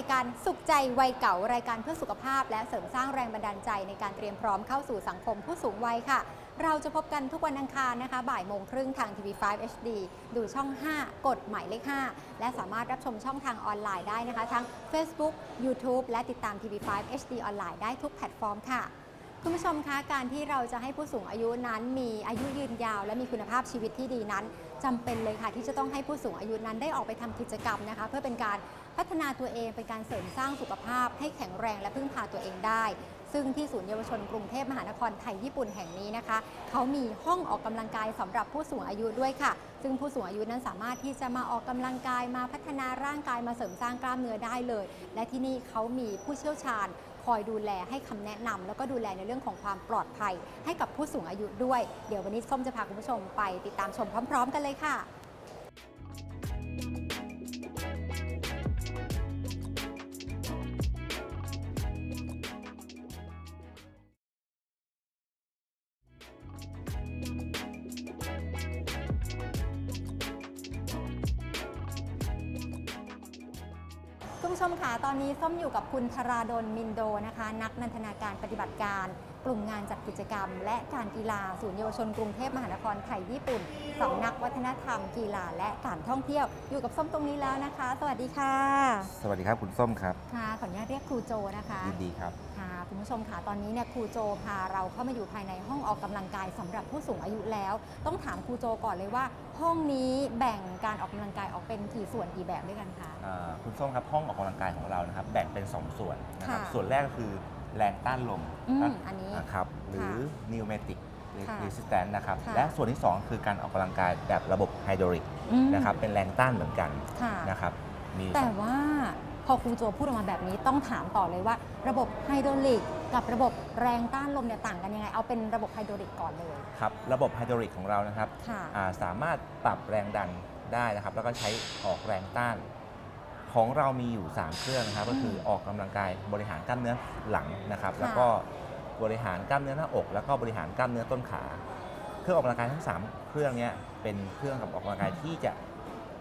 ายการสุขใจวัยเก่ารายการเพื่อสุขภาพ และเสริมสร้างแรงบันดาลใจในการเตรียมพร้อมเข้าสู่สังคมผู้สูงวัยค่ะ เราจะพบกันทุกวันอังคารนะคะ บ่ายโมงครึ่งทาง TV5 HD ดูช่อง 5 กดหมายเลข 5 และสามารถรับชมช่องทางออนไลน์ได้นะคะทั้ง Facebook YouTube และติดตาม TV5 HD ออนไลน์ได้ทุกแพลตฟอร์มค่ะคุณผู้ชมคะการที่เราจะให้ผู้สูงอายุนั้นมีอายุยืนยาว และมีคุณภาพชีวิตที่ดีนั้นจำเป็นเลยค่ะที่จะต้องให้ผู้สูงอายุนั้นได้ออกไปทำกิจกรรมนะคะ เพื่อเป็นการ พัฒนาตัวเองเป็นการเสริมสร้างสุขภาพ ให้แข็งแรงและพึ่งพาตัวเองได้ ซึ่งที่ศูนย์เยาวชนกรุงเทพมหานครไทยญี่ปุ่นแห่งนี้นะคะ เขามีห้องออกกำลังกายสำหรับผู้สูงอายุด้วยค่ะ ซึ่งผู้สูงอายุนั้นสามารถที่จะมาออกกำลังกายมาพัฒนาร่างกายมาเสริมสร้างกล้ามเนื้อได้เลย และที่นี่เขามีผู้เชี่ยวชาญคอยดูแลให้คำแนะนำแล้วก็ดูแลในเรื่องของความปลอดภัย ให้กับผู้สูงอายุด้วย เดี๋ยววันนี้ส้มจะพาคุณผู้ชมไปติดตามชมพร้อม ๆ กันเลยค่ะ ส้มอยู่กับคุณธราดลมินโดนะคะ นักนันทนาการปฏิบัติการ กลุ่มงานจัดกิจกรรม และการกีฬาศูนย์เยาวชนกรุงเทพมหานครไทยญี่ปุ่นสำนักวัฒนธรรมกีฬาและการท่องเที่ยว อยู่กับส้มตรงนี้แล้วนะคะ สวัสดีค่ะสวัสดีครับคุณส้มครับค่ะขออนุญาตเรียกครูโจนะคะยินดีครับค่ะคุณผู้ชมค่ะตอนนี้เนี่ยครูโจพาเราเข้ามาอยู่ภายในห้องออกกำลังกายสำหรับผู้สูงอายุแล้ว ต้องถามครูโจก่อนเลยว่า ห้องนี้แบ่งการออกกำลังกายออกเป็นกี่ส่วนกี่แบบด้วยกันคะอ่าคุณส้มครับห้องออกกำลังกายของเรานะครับแบ่งเป็น 2 ส่วนนะครับค่ะส่วนแรกก็คือ แรงต้านลมอืมนะอันนี้ นะครับหรือ pneumatic ค่ะ resistance นะครับค่ะ และส่วนที่ 2 คือการออกกำลังกายแบบระบบไฮดรอลิกอืมนะครับเป็นแรงต้านเหมือนกันค่ะ นะครับมีแต่ว่าพอครูโจพูดออกมาแบบนี้ต้องถามต่อเลยว่า ระบบไฮดรอลิกกับระบบแรงต้านลมเนี่ยต่างกันยังไง เอาเป็นระบบไฮดรอลิกก่อนเลยครับระบบไฮดรอลิกของเรานะครับค่ะ อ่าสามารถปรับแรงดันได้นะครับ แล้วก็ใช้ออกแรงต้าน ของเรามีอยู่ 3 เครื่องนะครับ ก็คือออกกำลังกายบริหารกล้ามเนื้อหลังนะครับค่ะแล้วก็บริหารกล้ามเนื้อหน้าอก แล้วก็บริหารกล้ามเนื้อต้นขา เครื่องออกกำลังกายทั้ง 3 เครื่องเนี้ยเป็นเครื่องกับออกกำลังกายที่จะ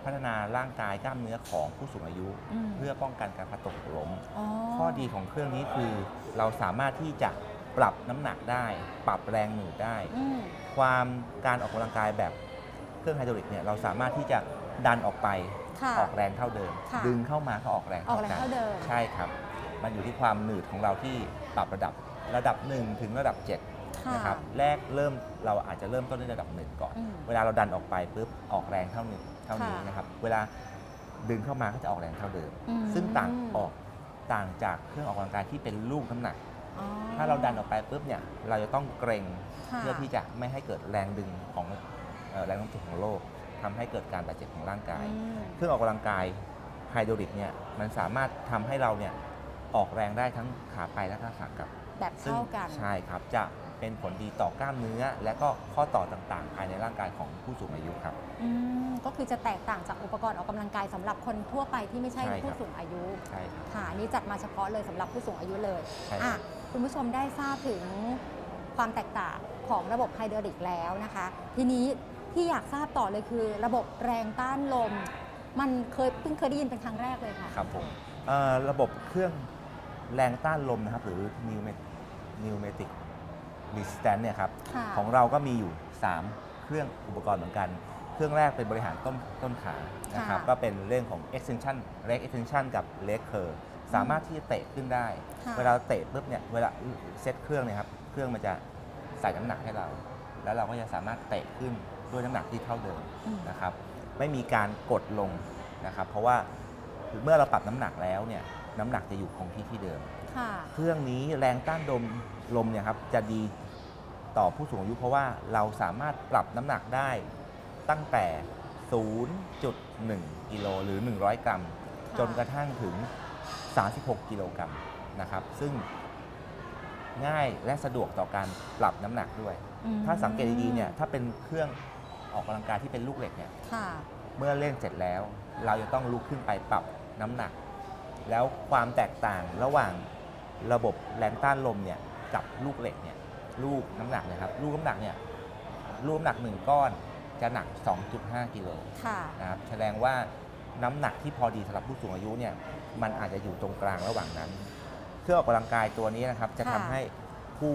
พัฒนาร่างกายกล้ามเนื้อของผู้สูงอายุมเพื่อป้องกันการพลัดตกหกล้มอ๋อข้อดีของเครื่องนี้คือเราสามารถที่จะปรับน้ำหนักได้ ปรับแรงหนืดได้อืมความการออกกำลังกายแบบเครื่องไฮดรอลิกเนี่ยเราสามารถที่จะดันออกไป ค่ะออกแรงเท่าเดิม ค่ะดึงเข้ามาก็ออกแรงออกแรงเท่าเดิม ใช่ครับ มันอยู่ที่ความหนืดของเราที่ปรับระดับระดับ 1 ถึงระดับ7ค่ะ นะครับแรกเริ่มเราอาจจะเริ่มต้นที่ระดับ1ก่อน อืมเวลาเราดันออกไปปุ๊บออกแรงเท่าหนึ่งเท่านี้ค่ะ นะครับเวลาดึงเข้ามาก็จะออกแรงเท่าเดิม อืมซึ่งต่างออกต่างจากเครื่องออกกำลังกายที่เป็นลูกน้ำหนัก อ๋อถ้าเราดันออกไปปุ๊บเนี่ยเราจะต้องเกรง ค่ะ เพื่อที่จะไม่ให้เกิดแรงดึงของเอ่อแรงโน้มถ่วงของโลก ทำให้เกิดการบาดเจ็บของร่างกาย อืมเครื่องออกกำลังกายไฮดรอลิกเนี่ยมันสามารถทำให้เราเนี่ยออกแรงได้ทั้งขาไปและก็ขากลับ แบบซึ่งเท่ากัน ใช่ครับจะเป็นผลดีต่อกล้ามเนื้อ และก็ข้อต่อต่างๆ ภายในร่างกายของผู้สูงอายุครับ อืมก็คือจะแตกต่างจากอุปกรณ์ออกกำลังกายสำหรับคนทั่วไปที่ไม่ใช่ใช่ครับ ผู้สูงอายุ ใช่ครับ ค่ะอันนี้จัดมาเฉพาะเลยสำหรับผู้สูงอายุเลยใช่คอะรับคุณผู้ชมได้ทราบถึงความแตกต่างของระบบไฮดรอลิกแล้วนะคะ ทีนี้ ที่อยากทราบต่อเลยคือ ระบบแรงต้านลม มันเคยเพิ่งเคยได้ยินเป็นครั้งแรกเลยค่ะ ครับผมเอ่อระบบเครื่องแรงต้านลมนะครับ หรือ pneumatic resistance เนี่ยครับค่ะ ของเราก็มีอยู่ 3 เครื่องอุปกรณ์เหมือนกัน เครื่องแรกเป็นบริหารต้นต้นขานะครับค่ะก็เป็นเรื่องของ extension leg extension กับ leg curl สามารถที่จะเตะขึ้นได้ ค่ะ เวลาเตะปุ๊บเนี่ยเวลาเซตเครื่องเนี่ยครับเครื่องมันจะใส่น้ำหนักให้เรา แล้วเราก็จะสามารถเตะขึ้น ด้วยน้ำหนักที่เท่าเดิมอืมนะครับไม่มีการกดลงนะครับเพราะว่าเมื่อเราปรับน้ำหนักแล้วเนี่ยน้ำหนักจะอยู่คงที่ที่เดิมค่ะเครื่องนี้แรงต้านลมลมเนี่ยครับจะดีต่อผู้สูงอายุเพราะว่าเราสามารถปรับน้ำหนักได้ตั้งแต่ 0.1 กิโลหรือ 100 กรัมค่ะจนกระทั่งถึง 36 กิโลกรัมนะครับ ซึ่งง่ายและสะดวกต่อการปรับน้ำหนักด้วยอืมถ้าสังเกตดีๆเนี่ยถ้าเป็นเครื่อง ออกกำลังกายที่เป็นลูกเหล็กเนี่ยค่ะ เมื่อเล่นเสร็จแล้ว เราจะต้องลุกขึ้นไปปรับน้ำหนัก แล้วความแตกต่างระหว่างระบบแรงต้านลมเนี่ยกับลูกเหล็กเนี่ยลูกน้ำหนักนะครับลูกน้ำหนักเนี่ยลูกน้ำหนักหนึ่งก้อนจะหนัก 2.5กิโลค่ะ นะครับแสดงว่าน้ำหนักที่พอดีสำหรับผู้สูงอายุเนี่ยมันอาจจะอยู่ตรงกลางระหว่างนั้น เครื่องออกกำลังกายตัวนี้นะครับจะทำค่ะ ให้ผู้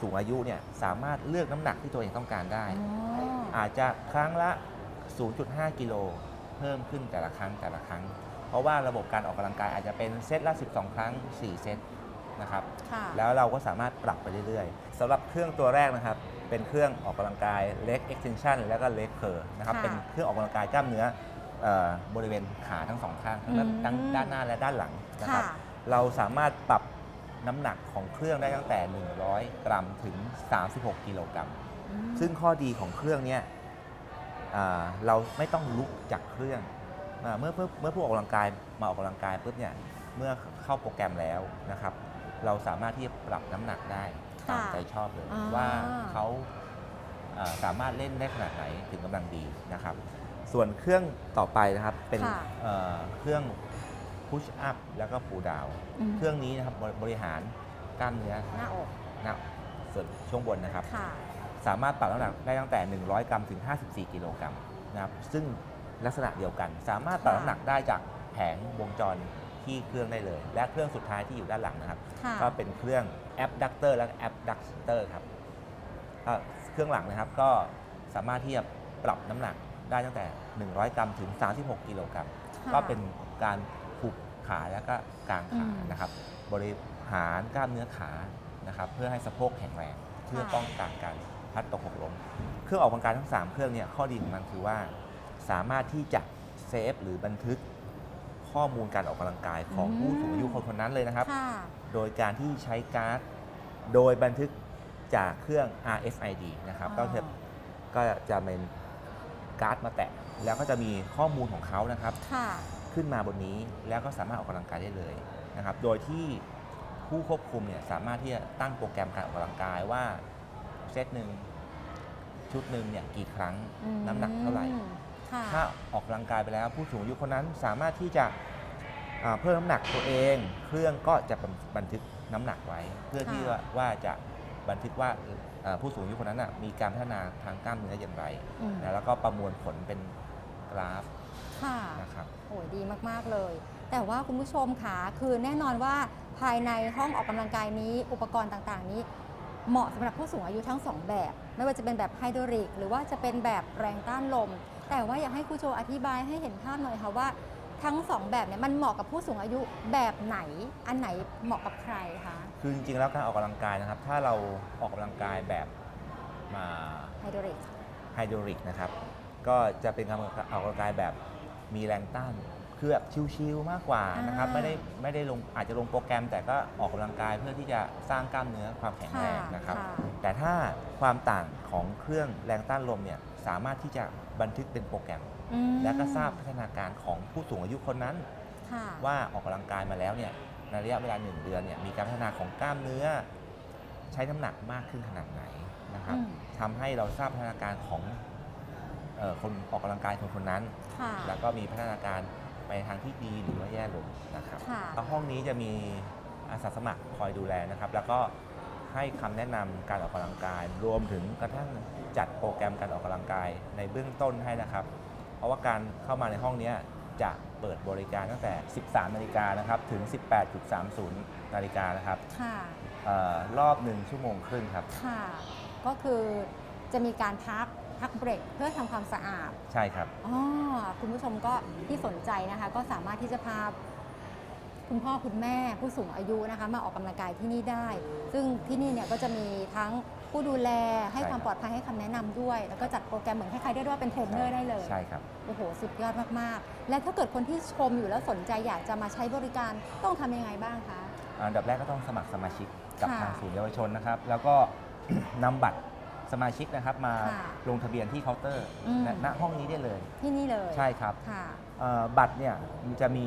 สูงอายุเนี่ยสามารถเลือกน้ำหนักที่ตัวเองต้องการได้ อ๋อ อาจจะครั้งละ 0.5 กิโลเพิ่มขึ้นแต่ละครั้งแต่ละครั้ง เพราะว่าระบบการออกกำลังกายอาจจะเป็นเซตละ 12 ครั้ง 4 เซตนะครับ ค่ะ แล้วเราก็สามารถปรับไปเรื่อยๆสำหรับเครื่องตัวแรกนะครับ เป็นเครื่องออกกำลังกาย leg extension แล้วก็ leg curl นะครับ ค่ะเป็นเครื่องออกกำลังกายกล้ามเนื้อเอ่อบริเวณขาทั้งสองข้างทั้งด้านอืม ทั้งด้านหน้าและด้านหลังนะครับค่ะเราสามารถปรับน้ำหนักของเครื่องได้ตั้งแต่ 100 กรัมถึง 36 กิโลกรัมอืม ซึ่งข้อดีของเครื่องเนี้ยอ่าเราไม่ต้องลุกจากเครื่องอาเมื่อเมื่อเมื่อผู้ออกกำลังกายมาออกกำลังกายปุ๊บเนี่ยเมื่อเข้าโปรแกรมแล้วนะครับ เราสามารถที่จะปรับน้ำหนักได้ตามค่ะใจชอบเลยอ่าว่าเขาอ่าสามารถเล่นได้ขนาดไหนถึงกำลังดีนะครับ ส่วนเครื่องต่อไปนะครับเป็นค่ะเอ่อเครื่อง push up แล้วก็ pull down มเครื่องนี้นะครับบริบริหารกล้ามเนื้อหน้าอกหน้าส่วนช่วงบนนะครับค่ะ สามารถปรับน้ำหนักได้ตั้งแต่ 100 กรัมถึง 54 กิโลกรัมนะครับซึ่งลักษณะเดียวกัน สามารถปรับค่ะน้ำหนักได้จากแผงวงจรที่เครื่องได้เลย และเครื่องสุดท้ายที่อยู่ด้านหลังนะครับค่ะก็เป็นเครื่อง abductor และ abductor ครับก็เครื่องหลังนะครับก็สามารถที่จะปรับน้ำหนักได้ตั้งแต่ 100 กรัมถึง 36 กิโลกรัม ค่ะ ก็เป็นการผูกขาแล้วก็กางขาอืมนะครับ บริหารกล้ามเนื้อขานะครับ เพื่อให้สะโพกแข็งแรง เพื่อป้องกันการ พลัดตกหกล้มเครื่องออกกำลังกายทั้ง 3 เครื่องเนี่ยข้อดีของมันคือว่าสามารถที่จะเซฟหรือบันทึกข้อมูลการออกกำลังกายของอืมผู้สูงอายุคนคนนั้นเลยนะครับ ค่ะ โดยการที่ใช้การ์ดโดยบันทึกจากเครื่อง RFID นะครับอ๋อก็จะก็จะเป็นการ์ดมาแตะ แล้วก็จะมีข้อมูลของเขานะครับ ค่ะ ขึ้นมาบนนี้แล้วก็สามารถออกกำลังกายได้เลยนะครับ โดยที่ผู้ควบคุมเนี่ยสามารถที่จะตั้งโปรแกรมการออกกำลังกายว่าเซตหนึ่ง ชุดหนึ่งเนี่ยกี่ครั้งอืมน้ำหนักเท่าไหร่ ค่ะถ้าออกกำลังกายไปแล้ว ผู้สูงอายุคนนั้นสามารถที่จะอ่าเพิ่มน้ำหนักตัวเอง เครื่องก็จะบันทึกน้ำหนักไว้ เพื่อที่ค่ะว่าว่าจะบันทึกว่าเอ่อผู้สูงอายุคนนั้นนะมีการพัฒนาทางกล้ามเนื้ออย่างไรอืมนะแล้วก็ประมวลผลเป็นกราฟค่ะ นะครับ โอ้ยดีมาก ๆ เลย แต่ว่าคุณผู้ชมค่ะคือแน่นอนว่าภายในห้องออกกำลังกายนี้อุปกรณ์ต่าง ๆ นี้ เหมาะสำหรับผู้สูงอายุทั้งสองแบบ ไม่ว่าจะเป็นแบบไฮดรอลิกหรือว่าจะเป็นแบบแรงต้านลม แต่ว่าอยากให้ครูโจอธิบายให้เห็นภาพหน่อยค่ะว่าทั้งสองแบบเนี่ยมันเหมาะกับผู้สูงอายุแบบไหน อันไหนเหมาะกับใครคะ คือจริงๆแล้วการออกกำลังกายนะครับ ถ้าเราออกกำลังกายแบบมาไฮดรอลิกไฮดรอลิกนะครับ ก็จะเป็นการออกกำลังกายแบบมีแรงต้าน คือแบบชิลๆมากกว่านะครับ อ่าไม่ได้ไม่ได้ลงอาจจะลงโปรแกรม แต่ก็ออกกำลังกายเพื่อที่จะสร้างกล้ามเนื้อความแข็งแรงนะครับค่ะแต่ถ้าความต่างของเครื่องแรงต้านลมเนี่ยสามารถที่จะบันทึกเป็นโปรแกรม อืมและก็ทราบพัฒนาการของผู้สูงอายุคนนั้น ค่ะ ว่าออกกำลังกายมาแล้วเนี่ยในระยะเวลา 1 เดือนเนี่ยมีการพัฒนาของกล้ามเนื้อ ใช้น้ำหนักมากขึ้นขนาดไหนนะครับอืม ทำให้เราทราบพัฒนาการของเออคนออกกำลังกายคนคนนั้น ค่ะ แล้วก็มีพัฒนาการ ไปทางที่ดีหรือว่าแย่ลงนะครับค่ะ แล้วห้องนี้จะมีอาสาสมัครคอยดูแลนะครับ แล้วก็ให้คำแนะนำการออกกำลังกาย รวมถึงกระทั่งจัดโปรแกรมการออกกำลังกายในเบื้องต้นให้นะครับ เพราะว่าการเข้ามาในห้องเนี้ยจะเปิดบริการตั้งแต่ 13 นาฬิกานะครับถึง 18.30 นาฬิกานะครับค่ะ เออรอบหนึ่งชั่วโมงครึ่งครับ ค่ะ ก็คือจะมีการพัก พักเบรกเพื่อทำความสะอาดใช่ครับ อ๋อคุณผู้ชมก็ที่สนใจนะคะ ก็สามารถที่จะพาคุณพ่อคุณแม่ผู้สูงอายุนะคะ มาออกกำลังกายที่นี่ได้ ซึ่งที่นี่เนี่ยก็จะมีทั้งผู้ดูแลให้ใช่ ความปลอดภัยให้คำแนะนำด้วย แล้วก็จัดโปรแกรมเหมือนคล้ายๆได้ว่าเป็นเทรนเนอร์ได้เลย ใช่ครับ โอ้โห สุดยอดมาก ๆ และถ้าเกิดคนที่ชมอยู่แล้วสนใจอยากจะมาใช้บริการต้องทำยังไงบ้างคะ อันดับแรกก็ต้องสมัครสมาชิกกับค่ะ ทางศูนย์เยาวชนนะครับ แล้วก็ นำบัตร สมาชิกนะครับมาค่ะลงทะเบียนที่เคาน์เตอร์อืม ณณห้องนี้ได้เลย ที่นี่เลยใช่ครับค่ะ เอ่อบัตรเนี่ยมันจะมี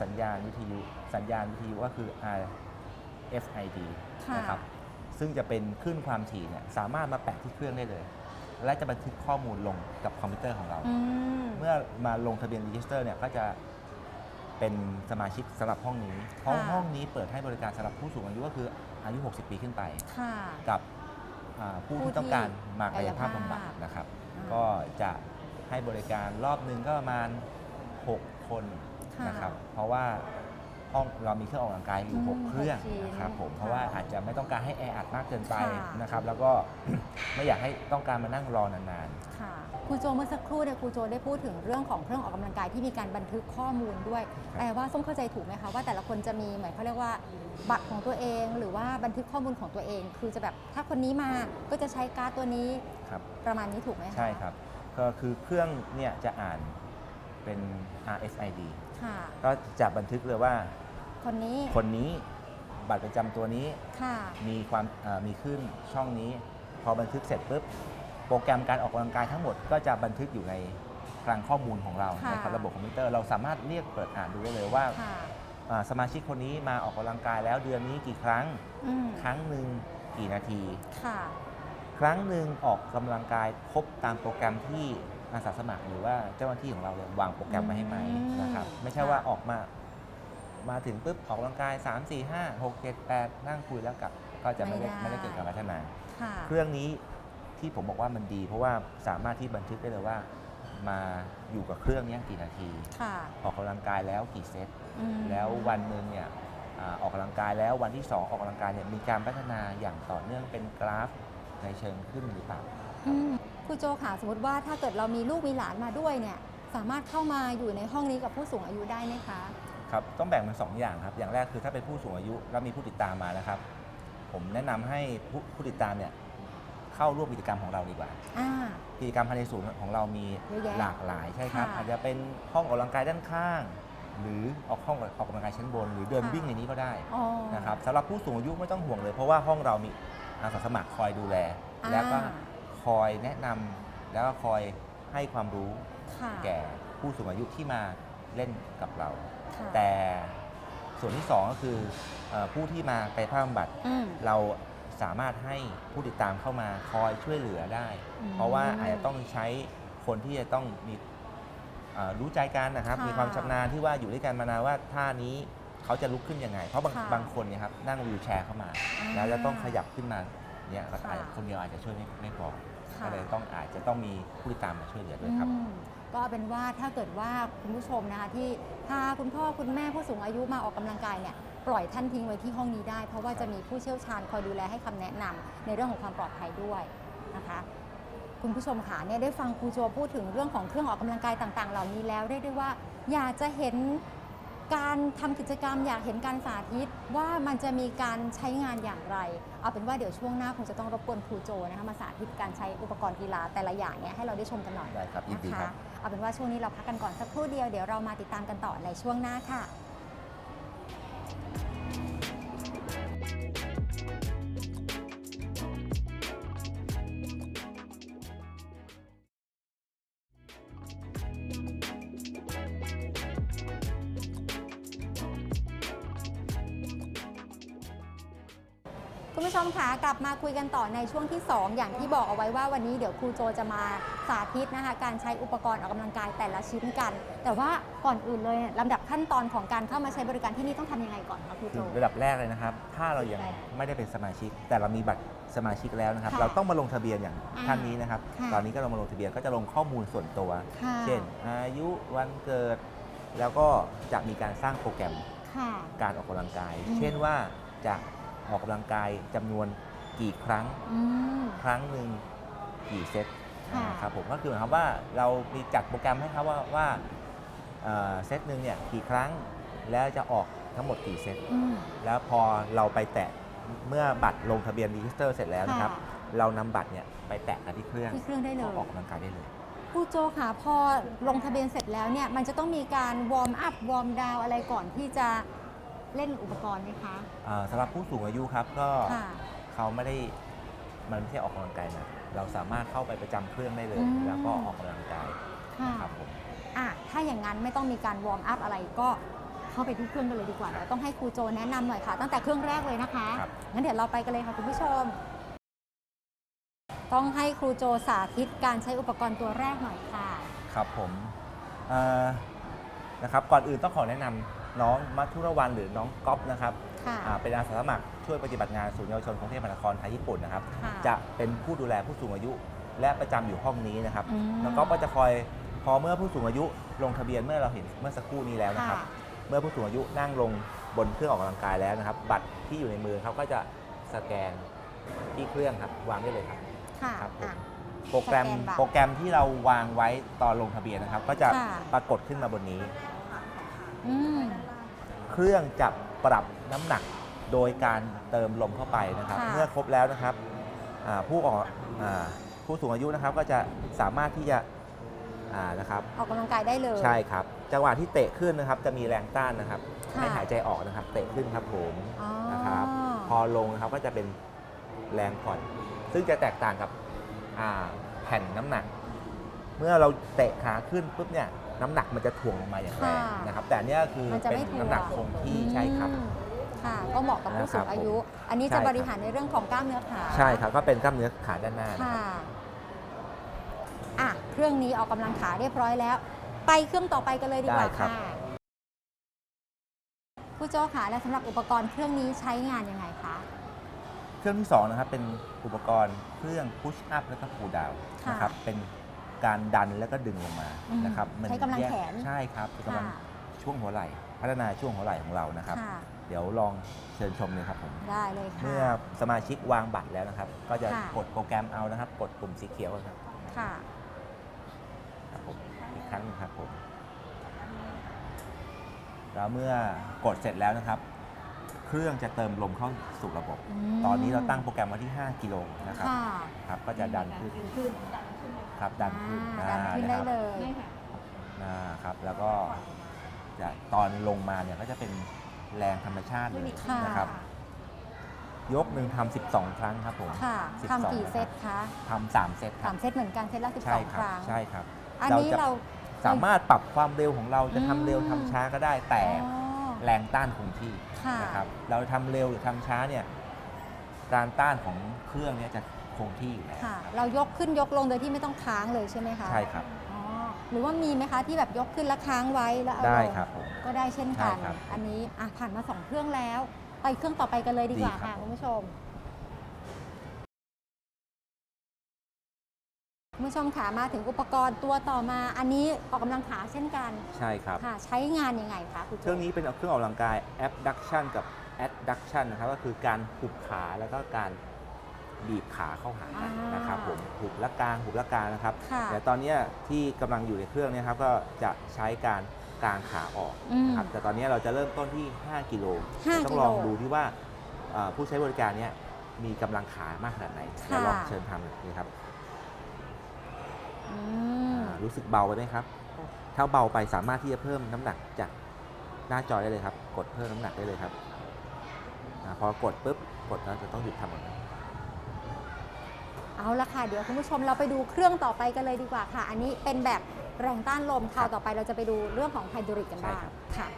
สัญญาณวิทยุสัญญาณวิทยุก็คือ RFID ค่ะนะครับซึ่งจะเป็นคลื่นความถี่เนี่ยสามารถมาแปะที่เครื่องได้เลย และจะบันทึกข้อมูลลงกับคอมพิวเตอร์ของเรา อืมเมื่อมาลงทะเบียนรีจิสเตอร์เนี่ยก็จะเป็นสมาชิกสำหรับห้องนี้ ห้องค่ะห้องนี้เปิดให้บริการสำหรับผู้สูงอายุก็คืออายุ 60 ปีขึ้นไป ค่ะ กับอ่า ผู้ผู้ที่ต้องการมากายภาพกายภาพบำบัดนะครับ อ่าก็จะให้บริการรอบหนึ่งก็ประมาณ 6 คนค่ะ นะครับ เพราะว่า ห้องเรามีเครื่องออกกำลังกายอยู่อืม6เครื่องหกชิ้นนะครับผมค่ะเพราะว่าอาจจะไม่ต้องการให้แออัดมากเกินไปค่ะนะครับแล้วก็ไม่อยากให้ต้องการมานั่งรอนานค่ะครูโจเมื่อสักครู่เนี่ยครูโจได้พูดถึงเรื่องของเครื่องออกกำลังกายที่มีการบันทึกข้อมูลด้วยครับแต่ว่าส้มเข้าใจถูกไหมคะว่าแต่ละคนจะมีเหมือนเขาเรียกว่าบัตรของตัวเอง หรือว่าบันทึกข้อมูลของตัวเอง คือจะแบบถ้าคนนี้มาก็จะใช้การ์ดตัวนี้ๆครับประมาณนี้ถูกไหมคะใช่ครับก็คือเครื่องเนี่ยจะอ่านเป็น RFID ค่ะก็จะบันทึกเลยว่า คนนี้คนนี้บัตรประจำตัวนี้ค่ะ มีความเอ่อมีขึ้นช่องนี้ พอบันทึกเสร็จปุ๊บโปรแกรมการออกกำลังกายทั้งหมดก็จะบันทึกอยู่ในคลังข้อมูลของเราค่ะ ในระบบคอมพิวเตอร์เราสามารถเรียกเปิดอ่านดูได้เลยว่าค่ะอ่าสมาชิกคนนี้มาออกกำลังกายแล้วเดือนนี้กี่ครั้ง อืมครั้งหนึ่งกี่นาที ค่ะ ครั้งหนึ่งออกกำลังกายครบตามโปรแกรมที่อาสาสมัครหรือว่าเจ้าหน้าที่ของเราเนี่ยวางโปรแกรมมาให้ไหมอืมนะครับ ไม่ใช่ค่ะว่าออกมา มาถึงปุ๊บออกกำลังกาย 3 4 5 6 7 8 นั่งคุยแล้วกลับ ก็จะไม่ได้ไม่ได้เกิดการพัฒนาค่ะเครื่องนี้ที่ผมบอกว่ามันดี เพราะว่าสามารถที่บันทึกได้เลยว่า มาอยู่กับเครื่องเนี้ยกี่นาทีค่ะออกกำลังกายแล้วกี่เซตอืมแล้ววันหนึ่งเนี่ยอาออกกำลังกายแล้ววันที่ 2 ออกกำลังกายเนี่ยมีการพัฒนาอย่างต่อเนื่องเป็นกราฟในเชิงขึ้นหรือเปล่าอืมครูโจค่ะสมมติว่าถ้าเกิดเรามีลูกมีหลานมาด้วยเนี่ยสามารถเข้ามาอยู่ในห้องนี้กับผู้สูงอายุได้ไหมคะ ครับต้องแบ่งเป็นสองอย่างครับ อย่างแรกคือถ้าเป็นผู้สูงอายุแล้วมีผู้ติดตามมานะครับ ผมแนะนำให้ผู้ผู้ติดตามเนี่ยเข้าร่วมกิจกรรมของเราดีกว่า อ่า กิจกรรมภายในศูนย์ของเรามีเยอะแยะหลากหลายใช่ครับ ค่ะอาจจะเป็นห้องออกกำลังกายด้านข้าง หรือออกห้องออกกำลังกายชั้นบน หรือเดินค่ะ วิ่งในนี้ก็ได้อ๋อ นะครับสำหรับผู้สูงอายุไม่ต้องห่วงเลย เพราะว่าห้องเรามีอาสาสมัครคอยดูแล อ่า แล้วก็คอยแนะนำแล้วก็คอยให้ความรู้ค่ะ แก่ผู้สูงอายุที่มาเล่นกับเรา ค่ะแต่ส่วนที่สองก็คือเออผู้ที่มาไปภาพบำบัด อืม เราสามารถให้ผู้ติดตามเข้ามาคอยช่วยเหลือได้ อืมเพราะว่าอาจจะต้องใช้คนที่จะต้องมีเอ่อรู้ใจกันนะครับ ค่ะมีความชำนาญที่ว่าอยู่ด้วยกันมานานว่าท่านี้เขาจะลุกขึ้นยังไง เพราะบางค่ะบางคนเนี่ยครับนั่งวีลแชร์เข้ามา อ่าแล้วจะต้องขยับขึ้นมาเนี่ยก็ค่ะอาจจะคนเดียวอาจจะช่วยไม่ไม่พอค่ะ ก็เลยต้องอาจจะต้องมีผู้ติดตามมาช่วยเหลือด้วยครับ อืม ก็เป็นว่าถ้าเกิดว่าคุณผู้ชมนะคะที่พาคุณพ่อคุณแม่ผู้สูงอายุมาออกกำลังกายเนี่ยปล่อยท่านทิ้งไว้ที่ห้องนี้ได้ เพราะว่าจะมีผู้เชี่ยวชาญคอยดูแลให้คำแนะนำในเรื่องของความปลอดภัยด้วยนะคะคุณผู้ชมค่ะเนี่ยได้ฟังครูโจพูดถึงเรื่องของเครื่องออกกำลังกายต่าง ๆ เหล่านี้แล้วเรียกได้ว่าอยากจะเห็นการทำกิจกรรมอยากเห็นการสาธิตว่ามันจะมีการใช้งานอย่างไร เอาเป็นว่าเดี๋ยวช่วงหน้าคงจะต้องรบกวนครูโจนะคะมาสาธิตการใช้อุปกรณ์กีฬาแต่ละอย่างเนี่ยให้เราได้ชมกันหน่อยได้ครับยินดีนะครัคะบ เอาเป็นว่าช่วงนี้เราพักกันก่อนสักครู่เดียวเดี๋ยวเรามาติดตามกันต่อในช่วงหน้าค่ะ ผู้ชมคะกลับมาคุยกันต่อในช่วงที่ 2 อย่างที่บอกเอาไว้ว่าวันนี้เดี๋ยวครูโจจะมาสาธิตนะคะการใช้อุปกรณ์ออกกำลังกายแต่ละชิ้นกัน แต่ว่าก่อนอื่นเลยลำดับขั้นตอนของการเข้ามาใช้บริการที่นี่ต้องทำยังไงก่อนคะครูโจคือระดับแรกเลยนะครับ ถ้าเรายังไม่ได้เป็นสมาชิก แต่เรามีบัตรสมาชิกแล้วนะครับ ค่ะเราต้องมาลงทะเบียนอย่างอ่าท่านนี้นะครับ ค่ะตอนนี้ก็เรามาลงทะเบียนก็จะลงข้อมูลส่วนตัว ค่ะ เช่น อายุวันเกิด แล้วก็จะมีการสร้างโปรแกรมค่ะ การออกกำลังกาย อืม เช่นว่าจะ ออกกำลังกายจำนวนกี่ครั้ง อืม ครั้งหนึ่งกี่เซตค่ะ นะครับผมก็คือหมายความว่าเรามีจัดโปรแกรมให้เขาว่าว่าเอ่อเซตหนึ่งเนี่ยกี่ครั้งแล้วจะออกทั้งหมดกี่เซต อืม แล้วพอเราไปแตะเมื่อบัตรลงทะเบียนรีจิสเตอร์เสร็จแล้วนะครับ ค่ะ เรานำบัตรเนี่ยไปแตะกันที่เครื่องที่เครื่องได้เลก็ย ออกกำลังกายได้เลย ครูโจค่ะพอลงทะเบียนเสร็จแล้วเนี่ยมันจะต้องมีการวอร์มอัพวอร์มดาวอะไรก่อนที่จะ เล่นอุปกรณ์ไหมคะ อ่าสำหรับผู้สูงอายุครับก็ค่ะ เขาไม่ได้มันไม่ใช่ออกกำลังกายหนะเราสามารถเข้าไปประจำเครื่องได้เลย อืม แล้วก็ออกกำลังกายค่ะ นะครับผม อะ ถ้าอย่างนั้นไม่ต้องมีการวอร์มอัพอะไรก็เข้าไปที่เครื่องกันเลยดีกว่าเดี๋ยวต้องให้ครูโจแนะนำหน่อยค่ะ ตั้งแต่เครื่องแรกเลยนะคะ ครับ งั้นเดี๋ยวเราไปกันเลยค่ะคุณผู้ชม ต้องให้ครูโจสาธิตการใช้อุปกรณ์ตัวแรกหน่อยค่ะ ครับผมเอ่อนะครับก่อนอื่นต้องขอแนะนำ น้องมัทุรวันหรือน้องก๊อฟนะครับค่ะ อ่าเป็นอาสาสมัครช่วยปฏิบัติงานศูนย์เยาวชนกรุงเทพมหานครไทยญี่ปุ่นนะครับ ค่ะ จะเป็นผู้ดูแลผู้สูงอายุ และประจำอยู่ห้องนี้นะครับ อืมน้องก๊อฟก็จะคอยพอเมื่อผู้สูงอายุลงทะเบียนเมื่อเราเห็นเมื่อสักครู่นี้แล้วนะครับ ค่ะ เมื่อผู้สูงอายุนั่งลงบนเครื่องออกกำลังกายแล้วนะครับ บัตรที่อยู่ในมือเขาก็จะสแกนที่เครื่องครับวางได้เลยครับ ค่ะครับผม อะ โปรแกรมสแกนบัตรโปรแกรมที่เราวางไว้ตอนลงทะเบียนนะครับ ก็จะค่ะ ปรากฏขึ้นมาบนนี้ อืมเครื่องจะปรับน้ำหนักโดยการเติมลมเข้าไปนะครับ ค่ะ เมื่อครบแล้วนะครับอ่าผู้ออกอาผู้สูงอายุนะครับก็จะสามารถที่จะอ่านะครับ ออกกำลังกายได้เลย ใช่ครับ จังหวะที่เตะขึ้นนะครับ จะมีแรงต้านนะครับค่ะ ให้หายใจออกนะครับ เตะขึ้นครับผม อ๋อ นะครับ พอลงนะครับก็จะเป็นแรงผ่อน ซึ่งจะแตกต่างกับอ่าแผ่นน้ำหนัก เมื่อเราเตะขาขึ้นปุ๊บเนี่ย น้ำหนักมันจะถ่วงลงมาอย่างแรงนะครับ แต่อันเนี้ยคือมันจะเป็นไม่ถ่วง น้ำหนักคงที่ใช่ครับ อืมค่ะ ก็เหมาะกับผู้สูงอายุ อันนี้ใช่จะครับบริหารในเรื่องของกล้ามเนื้อขาใช่ครับก็เป็นกล้ามเนื้อขาด้านหน้านะค่ะครับอะ เครื่องนี้ออกกำลังขาเรียบร้อยแล้ว ไปเครื่องต่อไปกันเลยดีกว่าได้ครับ ค่ะผู้โจ้ค่ะและสำหรับอุปกรณ์เครื่องนี้ใช้งานยังไงคะเครื่องที่สองนะครับเป็นอุปกรณ์เครื่อง push up แล้วก็ pull down ค่ะนะครับเป็น การดันแล้วก็ดึงลงมาอืมนะครับใช้กำลังยแขนใช่ครับคือกำลังค่ะ ช่วงหัวไหล่ พัฒนาช่วงหัวไหล่ของเรานะครับ ค่ะ เดี๋ยวลองเชิญชมเลยครับผม ได้เลยค่ะ เมื่อสมาชิกวางบัตรแล้วนะครับ ก็จะค่ะ กดโปรแกรมเอานะครับ กดปุ่มสีเขียวนะครับค่ะ ครับผมอีกครั้งหนึงครับผมแล้วเมื่อกดเสร็จแล้วนะครับ เครื่องจะเติมลมเข้าสู่ระบบ มตอนนี้เราตั้งโปรแกรมไว้ที่ 5 กิโลนะครับค่ะ ครับก็จะดันขึ้น ครับดันขึ้นอ่าดันขึ้นอ่าได้นะครับเลยอ่าครับ แล้วก็จะตอนลงมาเนี่ยก็จะเป็นแรงธรรมชาติเลยค่ะ นะครับ ยกหนึ่งทำ12 ครั้งครับผมค่ะ12ทำกี่เซตคะทำสามเซตคสารับมเซตเหมือนกันเซตละสิบใช่สองครัครั้งใช่ครับอันนี้จะเรา สามารถปรับความเร็วของเราจะทำเร็วอืม ทำช้าก็ได้แต่อ๋อแรงต้านคงที่ค่ะนะครับ เราทำเร็วหรือทำช้าเนี่ยการต้านของเครื่องเนี่ยจะ คงที่อยู่แล้วค่ะครับเรายกขึ้นยกลงโดยที่ไม่ต้องค้างเลยใช่ไหมคะใช่ครับ อ๋อหรือว่ามีไหมคะที่แบบยกขึ้นแล้วค้างไว้แล้วเอาได้ลงครับผม ก็ได้เช่นกัน ใช่ครับอันนี้อะผ่านมาสองเครื่องแล้วไปเครื่องต่อไปกันเลยดีกว่าดีครับ ค่ะคุณผู้ชมคุณผู้ชมขามาถึงอุปกรณ์ตัวต่อมา อันนี้ออกกำลังขาเช่นกันใช่ครับ ค่ะ ใช้งานยังไงคะคุณเครื่องนี้เป็นเครื่องออกกำลังกาย abduction กับ adduction นะครับ ก็คือการหุบขาแล้วก็การ บีบขาเข้าหากันนะครับผมหุบและกลางหุบและกลางนะครับค่ะแต่ตอนเนี้ยที่กำลังอยู่ในเครื่องเนี้ครับก็จะใช้การกางขาออกอืมนะครับแต่ตอนนี้เราจะเริ่มต้นที่ 5 กิโลห้าต้อกิงโลลองดูที่ว่าเอ่อผู้ใช้บริการเนี้ยมีกำลังขามากขนาดไหนค่ะเดี๋ยวลองเชิญทำเลยครับอืม อ่ารู้สึกเบาไปไหมครับถ้าเบาไปสามารถที่จะเพิ่มน้ำหนักจากหน้าจอได้เลยครับ กดเพิ่มน้ำหนักได้เลยครับอาพอกดปุ๊บกดแล้วจะต้องหยุดทำก่อน เอาละค่ะ เดี๋ยวคุณผู้ชมเราไปดูเครื่องต่อไปกันเลยดีกว่าค่ะ อันนี้เป็นแบบแรงต้านลมคราวต่อไปเราจะไปดูเรื่องของไฮดรอลิกกันบ้างค่ะ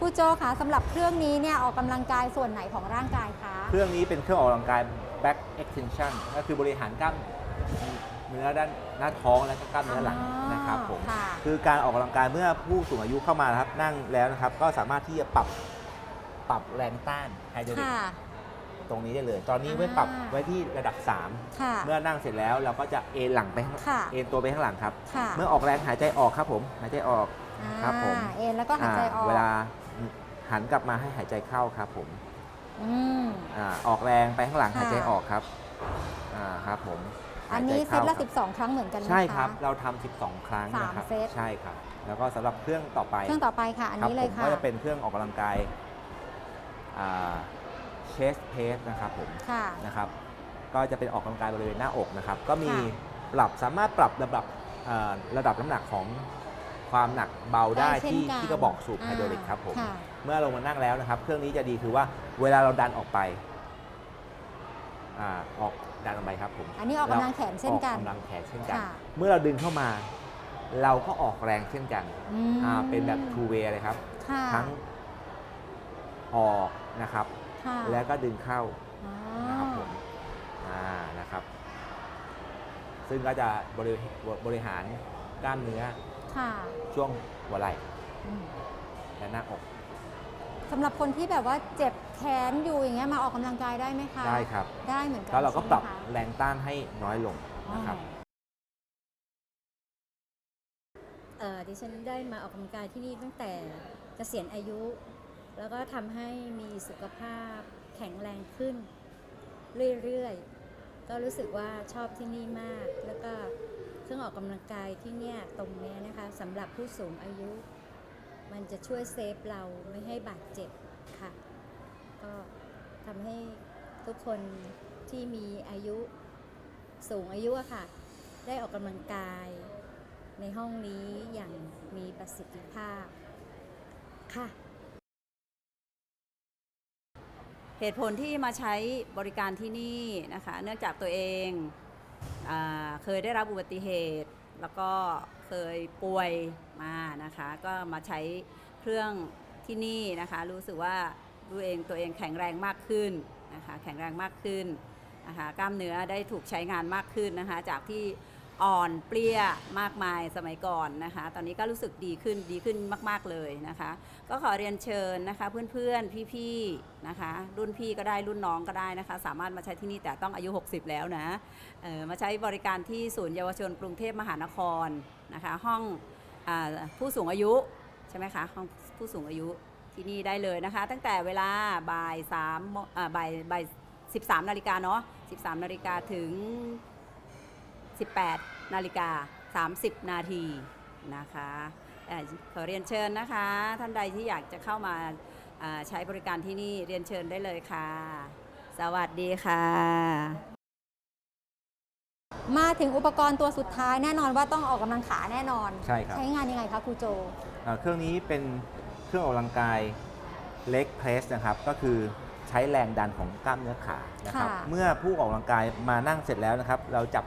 ผู้โจคะสำหรับเครื่องนี้เนี่ยออกกำลังกายส่วนไหนของร่างกายคะ เครื่องนี้เป็นเครื่องออกกำลังกาย back extension ก็คือบริหารกล้ามเนื้อด้านหน้าท้องและก็กล้ามเนื้อหลังนะครับผมค่ะคือการออกกำลังกายเมื่อผู้สูงอายุเข้ามานะครับนั่งแล้วนะครับ ก็สามารถที่จะปรับปรับแรงต้านไฮดรอลิกค่ะ ตรงนี้ได้เลย ตอนนี้ไว้ปรับอ่าไว้ที่ระดับ ค่ะ 3 เมื่อนั่งเสร็จแล้วเราก็จะเอนหลังไปข้างค่ะ เอนตัวไปข้างหลังครับ ค่ะเมื่อออกแรงหายใจออกครับผม หายใจออก ครับผม อ่าเอ็นแล้วก็หายใจออกเวลาหันกลับมาให้หายใจเข้าครับผมอืม อาออกแรงไปข้างหลังค่ะ หายใจออกครับอ่าครับผมอันนี้หายเซใจตละข้าครับ12 ครั้งเหมือนกันไหมะ ใช่ครับ เราทำ12 ครั้งสามนะครับ เซต ใช่ครับ แล้วก็สำหรับเครื่องต่อไปเครื่องต่อไปค่ะ อันครับนี้เลยผมค่ะ ก็จะเป็นเครื่องออกกำลังกาย เชสเพสนะครับผมค่ะ นะครับ ก็จะเป็นออกกำลังกายบริเวณหน้าอกนะครับ ก็มีค่ะปรับสามารถปรับระดับเอ่อระดับน้ำหนักของความหนักเบาได้เช่นที่นที่กระบอกสูบไฮาดรอลิกครับผมค่ะเมื่อลงมานั่งแล้วนะครับ เครื่องนี้จะดีคือว่าเวลาเราดันออกไปออ่าออกดันออกไปครับผม อันนี้ออกกำลังแขนเช่นกัน ออกกำลังแขนเช่นกัน ค่ะ เมื่อเราดึงเข้ามา เราก็ออกแรงเช่นกันอืมอ่าเป็นแบบ two way เลยครับ ค่ะ ทั้งออกนะครับ ค่ะแล้วก็ดึงเข้าอ๋อนะครับผมอ่านะครับ ซึ่งก็จะบริบริหารกล้ามเนื้อค่ะช่วงหัวไหล่อืมและหน้าอกสำหรับคนที่แบบว่าเจ็บแขนอยู่อย่างเงี้ยมาออกกำลังกายได้ไหมคะได้ครับ ได้เหมือนกันแล้วเราก็ใช่ปรับไหมคะแรงต้านให้น้อยลงนะครับเอ่อดิฉันได้มาออกกำลังกายที่นี่ตั้งแต่เกษียณอายุ แล้วก็ทำให้มีสุขภาพแข็งแรงขึ้น เรื่อยๆ ก็รู้สึกว่าชอบที่นี่มาก แล้วก็เครื่องออกกำลังกายที่เนี่ยตรงเนี้ยนะคะสำหรับผู้สูงอายุ มันจะช่วยเซฟเราไม่ให้บาดเจ็บค่ะ ก็ทำให้ทุกคนที่มีอายุสูงอายุอะค่ะ ได้ออกกำลังกายในห้องนี้อย่างมีประสิทธิภาพค่ะ เหตุผลที่มาใช้บริการที่นี่นะคะ เนื่องจากตัวเองอเคยได้รับอุบัติเหตุ แล้วก็เคยป่วยมานะคะ ก็มาใช้เครื่องที่นี่นะคะ รู้สึกว่าตัวเองตัวเองแข็งแรงมากขึ้นนะคะ แข็งแรงมากขึ้นนะคะ กล้ามเนื้อได้ถูกใช้งานมากขึ้นนะคะ จากที่ อ่อนเปรี้ยมากมายสมัยก่อนนะคะ ตอนนี้ก็รู้สึกดีขึ้นดีขึ้นมาก ๆเลยนะคะ ก็ขอเรียนเชิญนะคะ เพื่อนๆพี่ๆนะคะ รุ่นพี่ก็ได้รุ่นน้องก็ได้นะคะ สามารถมาใช้ที่นี่แต่ต้องอายุ 60 แล้วนะออมาใช้บริการที่ศูนย์เยาวชนกรุงเทพมหานครนะคะ ห้องอผู้สูงอายุใช่ไหมคะห้องผู้สูงอายุที่นี่ได้เลยนะคะ ตั้งแต่เวลาบ่าย3โมงอ่ายบ่ายสิบ่าย13นาฬิกาเนาะ13นาฬิกาถึง 18 นาฬิกา 30 นาทีนะคะเอ่อขอเรียนเชิญนะคะ ท่านใดที่อยากจะเข้ามาอ่าใช้บริการที่นี่เรียนเชิญได้เลยค่ะ สวัสดีค่ะ มาถึงอุปกรณ์ตัวสุดท้ายแน่นอนว่าต้องออกกำลังขาแน่นอน ใช่ครับใช้งานยังไงคะครูโจ อ่าเครื่องนี้เป็นเครื่องออกกำลังกายเล็กเพรสนะครับ ก็คือใช้แรงดันของกล้ามเนื้อขานะครับ ค่ะ เมื่อผู้ออกกำลังกายมานั่งเสร็จแล้วนะครับ เราจับ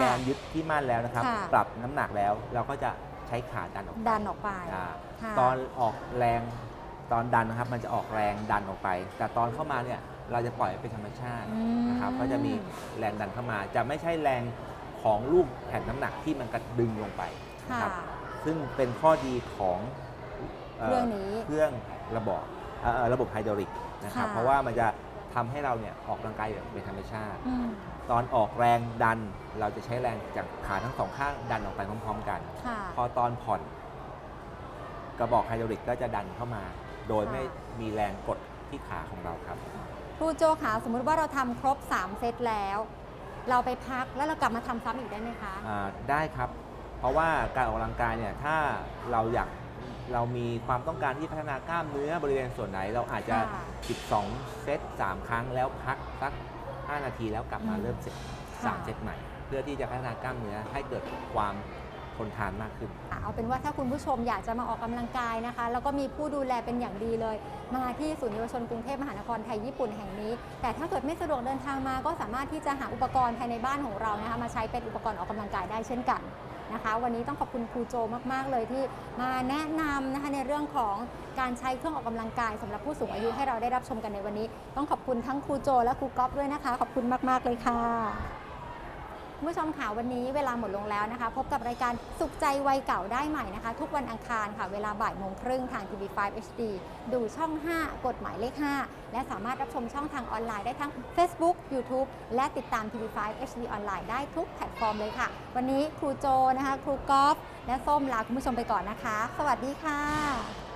แกค่ะนยึดที่มั่นแล้วนะครับ ค่ะ ปรับน้ำหนักแล้ว เราก็จะใช้ขาดันออกไปดันออกไปอ่าค่ะตอนออกแรงตอนดันนะครับ มันจะออกแรงดันออกไป แต่ตอนเข้ามาเนี่ยเราจะปล่อยเป็นธรรมชาติอืม นะครับก็จะมีแรงดันเข้ามา จะไม่ใช่แรงของลูกแผ่นน้ำหนักที่มันกระดึงลงไปนะค่ะ ครับ ซึ่งเป็นข้อดีของเครื่องนี้เครื่องระบบเอ่อระบบไฮดรอลิกนะครับ ค่ะ เพราะว่ามันจะทำให้เราเนี่ยออกกำลังกายแบบเป็นธรรมชาติ อืม ตอนออกแรงดันเราจะใช้แรงจากขาทั้งสองข้างดันออกไปพร้อมๆกัน ค่ะ พอตอนผ่อน กระบอกไฮดรอลิกก็จะดันเข้ามา โดยค่ะ ไม่มีแรงกดที่ขาของเราครับ ครูโจขาสมมุติว่าเราทำครบ 3 เซตแล้ว เราไปพักแล้วเรากลับมาทำซ้ำอีกได้ไหมคะ อ่าได้ครับ เพราะว่าการออกกำลังกายเนี่ยถ้าเราอยากเรามีความต้องการที่พัฒนากล้ามเนื้อบริเวณส่วนไหน เราอาจจะ ค่ะ12 เซต3 ครั้งแล้วพักสัก 5 นาทีแล้วกลับมาอืมเริ่มเซตค่ะ3เซตใหม่ เพื่อที่จะพัฒนากล้ามเนื้อให้เกิดความทนทานมากขึ้น เอาเป็นว่าถ้าคุณผู้ชมอยากจะมาออกกำลังกายนะคะ แล้วก็มีผู้ดูแลเป็นอย่างดีเลย มาที่ศูนย์เยาวชนกรุงเทพมหานครไทยญี่ปุ่นแห่งนี้ แต่ถ้าเกิดไม่สะดวกเดินทางมาก็สามารถที่จะหาอุปกรณ์ภายในบ้านของเรานะคะมาใช้เป็นอุปกรณ์ออกกำลังกายได้เช่นกัน นะคะ วันนี้ต้องขอบคุณครูโจมากๆเลยที่มาแนะนำนะคะในเรื่องของการใช้เครื่องออกกำลังกายสำหรับผู้สูงอายุให้เราได้รับชมกันในวันนี้ ต้องขอบคุณทั้งครูโจและครูก๊อฟด้วยนะคะ ขอบคุณมาก ๆ เลยค่ะ คุณผู้ชมค่ะวันนี้เวลาหมดลงแล้วนะคะ พบกับรายการสุขใจวัยเก่าได้ใหม่นะคะ ทุกวันอังคารค่ะ เวลาบ่ายโมงครึ่งทาง TV5 HD ดูช่อง 5 กฎหมายเลข 5 และสามารถรับชมช่องทางออนไลน์ได้ทั้ง Facebook YouTube และติดตาม TV5 HD ออนไลน์ได้ทุกแพลตฟอร์มเลยค่ะ วันนี้ครูโจนะคะ ครูกอล์ฟและส้มลาคุณผู้ชมไปก่อนนะคะ สวัสดีค่ะ